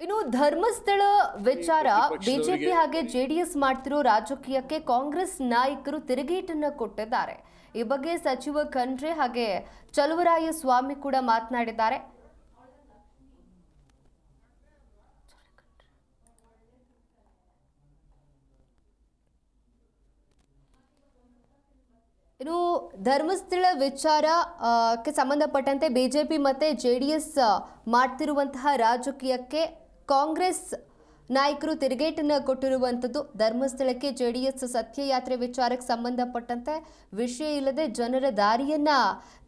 ಇನ್ನು ಧರ್ಮಸ್ಥಳ ವಿಚಾರ ಬಿಜೆಪಿ ಹಾಗೆ ಜೆಡಿಎಸ್ ಮಾಡ್ತಿರೋ ರಾಜಕೀಯಕ್ಕೆ ಕಾಂಗ್ರೆಸ್ ನಾಯಕರು ತಿರುಗೇಟನ್ನ ಕೊಟ್ಟಿದ್ದಾರೆ. ಈ ಬಗ್ಗೆ ಸಚಿವ ಖಂಡ್ರೆ ಹಾಗೆ ಚಲುವರಾಯ ಸ್ವಾಮಿ ಕೂಡ ಮಾತನಾಡಿದ್ದಾರೆ. ಇನ್ನು ಧರ್ಮಸ್ಥಳ ವಿಚಾರ ಆ, ಸಂಬಂಧಪಟ್ಟಂತೆ ಬಿಜೆಪಿ ಮತ್ತೆ ಜೆಡಿಎಸ್ ಡಿ ಎಸ್ ಮಾಡ್ತಿರುವಂತಹ ರಾಜಕೀಯಕ್ಕೆ ಕಾಂಗ್ರೆಸ್ ನಾಯಕರು ತಿರುಗೇಟನ್ನು ಕೊಟ್ಟಿರುವಂಥದ್ದು ಧರ್ಮಸ್ಥಳಕ್ಕೆ ಜೆ ಡಿ ಎಸ್ ಸತ್ಯಯಾತ್ರೆ ವಿಚಾರಕ್ಕೆ ಸಂಬಂಧಪಟ್ಟಂತೆ ವಿಷಯ ಇಲ್ಲದೆ ಜನರ ದಾರಿಯನ್ನ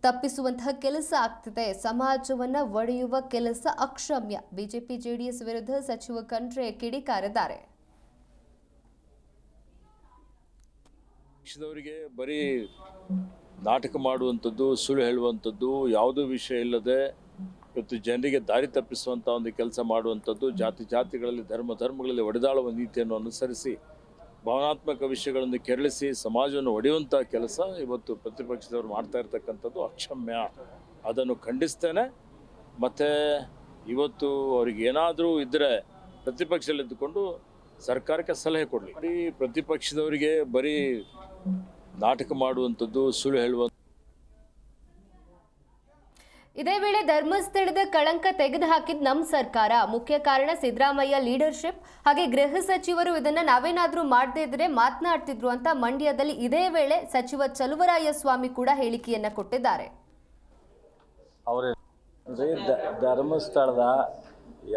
ತಪ್ಪಿಸುವಂತಹ ಕೆಲಸ ಆಗ್ತಿದೆ. ಸಮಾಜವನ್ನ ಒಡೆಯುವ ಕೆಲಸ ಅಕ್ಷಮ್ಯ. ಬಿಜೆಪಿ ಜೆಡಿಎಸ್ ವಿರುದ್ಧ ಸಚಿವ ಖಂಡ್ರೆ ಕಿಡಿಕಾರಿದ್ದಾರೆ. ಪಕ್ಷದವರಿಗೆ ಬರೀ ನಾಟಕ ಮಾಡುವಂಥದ್ದು, ಸುಳ್ಳು ಹೇಳುವಂಥದ್ದು ಯಾವುದೂ ವಿಷಯ ಇಲ್ಲದೆ ಇವತ್ತು ಜನರಿಗೆ ದಾರಿ ತಪ್ಪಿಸುವಂಥ ಒಂದು ಕೆಲಸ ಮಾಡುವಂಥದ್ದು ಜಾತಿ ಜಾತಿಗಳಲ್ಲಿ, ಧರ್ಮ ಧರ್ಮಗಳಲ್ಲಿ ಒಡೆದಾಳುವ ನೀತಿಯನ್ನು ಅನುಸರಿಸಿ, ಭಾವನಾತ್ಮಕ ವಿಷಯಗಳನ್ನು ಕೆರಳಿಸಿ, ಸಮಾಜವನ್ನು ಒಡೆಯುವಂಥ ಕೆಲಸ ಇವತ್ತು ಪ್ರತಿಪಕ್ಷದವರು ಮಾಡ್ತಾ ಇರ್ತಕ್ಕಂಥದ್ದು ಅಕ್ಷಮ್ಯ. ಅದನ್ನು ಖಂಡಿಸ್ತೇನೆ. ಮತ್ತು ಇವತ್ತು ಅವ್ರಿಗೆ ಏನಾದರೂ ಇದ್ದರೆ ಪ್ರತಿಪಕ್ಷದಲ್ಲಿದ್ದುಕೊಂಡು ಸರ್ಕಾರಕ್ಕೆ ಸಲಹೆ ಕೊಡಲಿ. ಬರೀ ಪ್ರತಿಪಕ್ಷದವರಿಗೆ ಬರೀ ನಾಟಕ ಮಾಡುವಂಥದ್ದು, ಸುಳ್ಳು ಹೇಳುವಂಥದ್ದು ಇದೇ ವೇಳೆ ಧರ್ಮಸ್ಥಳದ ಕಳಂಕ ತೆಗೆದುಹಾಕಿದ್ ನಮ್ಮ ಸರ್ಕಾರ, ಮುಖ್ಯ ಕಾರಣ ಸಿದ್ದರಾಮಯ್ಯ ಲೀಡರ್ಶಿಪ್. ಹಾಗೆ ಗೃಹ ಸಚಿವರು ಇದನ್ನ ನಾವೇನಾದ್ರೂ ಮಾಡದೇ ಇದ್ರೆ ಮಾತನಾಡ್ತಿದ್ರು ಅಂತ ಮಂಡ್ಯದಲ್ಲಿ ಇದೇ ವೇಳೆ ಸಚಿವ ಚಲುವರಾಯ ಸ್ವಾಮಿ ಕೂಡ ಹೇಳಿಕೆಯನ್ನ ಕೊಟ್ಟಿದ್ದಾರೆ. ಧರ್ಮಸ್ಥಳದ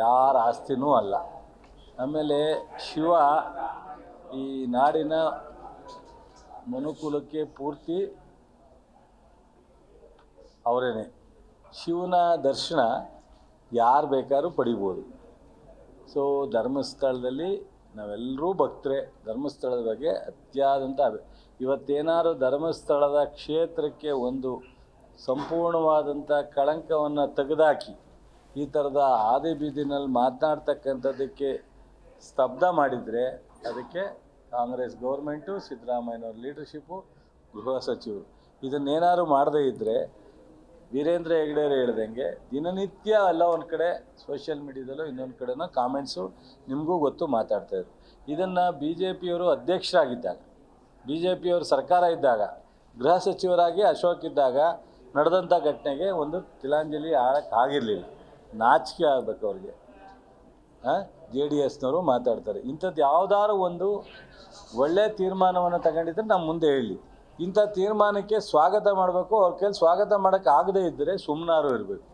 ಯಾರ ಆಸ್ತಿನೂ ಅಲ್ಲ. ಆಮೇಲೆ ಶಿವ ಈ ನಾಡಿನ ಮನುಕುಲಕ್ಕೆ ಪೂರ್ತಿ ಅವರೇನೆ. ಶಿವನ ದರ್ಶನ ಯಾರು ಬೇಕಾದ್ರೂ ಪಡಿಬೋದು. ಸೊ ಧರ್ಮಸ್ಥಳದಲ್ಲಿ ನಾವೆಲ್ಲರೂ ಭಕ್ತರೆ. ಧರ್ಮಸ್ಥಳದ ಬಗ್ಗೆ ಅತ್ಯಾದಂಥ ಇವತ್ತೇನಾದ್ರು ಧರ್ಮಸ್ಥಳದ ಕ್ಷೇತ್ರಕ್ಕೆ ಒಂದು ಸಂಪೂರ್ಣವಾದಂಥ ಕಳಂಕವನ್ನು ತೆಗೆದಾಕಿ, ಈ ಥರದ ಆದಿ ಬೀದಿನಲ್ಲಿ ಮಾತನಾಡ್ತಕ್ಕಂಥದ್ದಕ್ಕೆ ಸ್ತಬ್ಧ ಮಾಡಿದರೆ ಅದಕ್ಕೆ ಕಾಂಗ್ರೆಸ್ ಗೌರ್ಮೆಂಟು, ಸಿದ್ದರಾಮಯ್ಯನವ್ರ ಲೀಡರ್ಶಿಪ್ಪು ಗೃಹ ಸಚಿವರು. ಇದನ್ನೇನಾದ್ರು ಮಾಡದೇ ಇದ್ದರೆ ವೀರೇಂದ್ರ ಹೆಗ್ಡೆಯವರು ಹೇಳ್ದಂಗೆ, ದಿನನಿತ್ಯ ಎಲ್ಲ ಒಂದು ಕಡೆ ಸೋಷಿಯಲ್ ಮೀಡಿಯಾದಲ್ಲೂ ಇನ್ನೊಂದು ಕಡೆನೂ ಕಾಮೆಂಟ್ಸು ನಿಮಗೂ ಗೊತ್ತು ಮಾತಾಡ್ತಾಯಿದ್ರು ಇದನ್ನು ಬಿ ಜೆ ಪಿಯವರು ಅಧ್ಯಕ್ಷರಾಗಿದ್ದಾಗ ಬಿ ಜೆ ಪಿಯವರು ಸರ್ಕಾರ ಇದ್ದಾಗ, ಗೃಹ ಸಚಿವರಾಗಿ ಅಶೋಕ್ ಇದ್ದಾಗ ನಡೆದಂಥ ಘಟನೆಗೆ ಒಂದು ತಿಲಾಂಜಲಿ ಆಗಿರಲಿಲ್ಲ. ನಾಚಿಕೆ ಆಗಬೇಕು ಅವ್ರಿಗೆ. ಜೆ ಡಿ ಎಸ್ನವರು ಮಾತಾಡ್ತಾರೆ. ಇಂಥದ್ದು ಯಾವುದಾದ್ರು ಒಂದು ಒಳ್ಳೆಯ ತೀರ್ಮಾನವನ್ನು ತಗೊಂಡಿದ್ರೆ ನಮ್ಮ ಮುಂದೆ ಹೇಳಿ. ಇಂಥ ತೀರ್ಮಾನಕ್ಕೆ ಸ್ವಾಗತ ಮಾಡಬೇಕು ಅವ್ರ ಕೈಲಿ ಸ್ವಾಗತ ಮಾಡೋಕ್ಕಾಗದೇ ಇದ್ದರೆ ಸುಮ್ಮನಾರು ಇರಬೇಕು.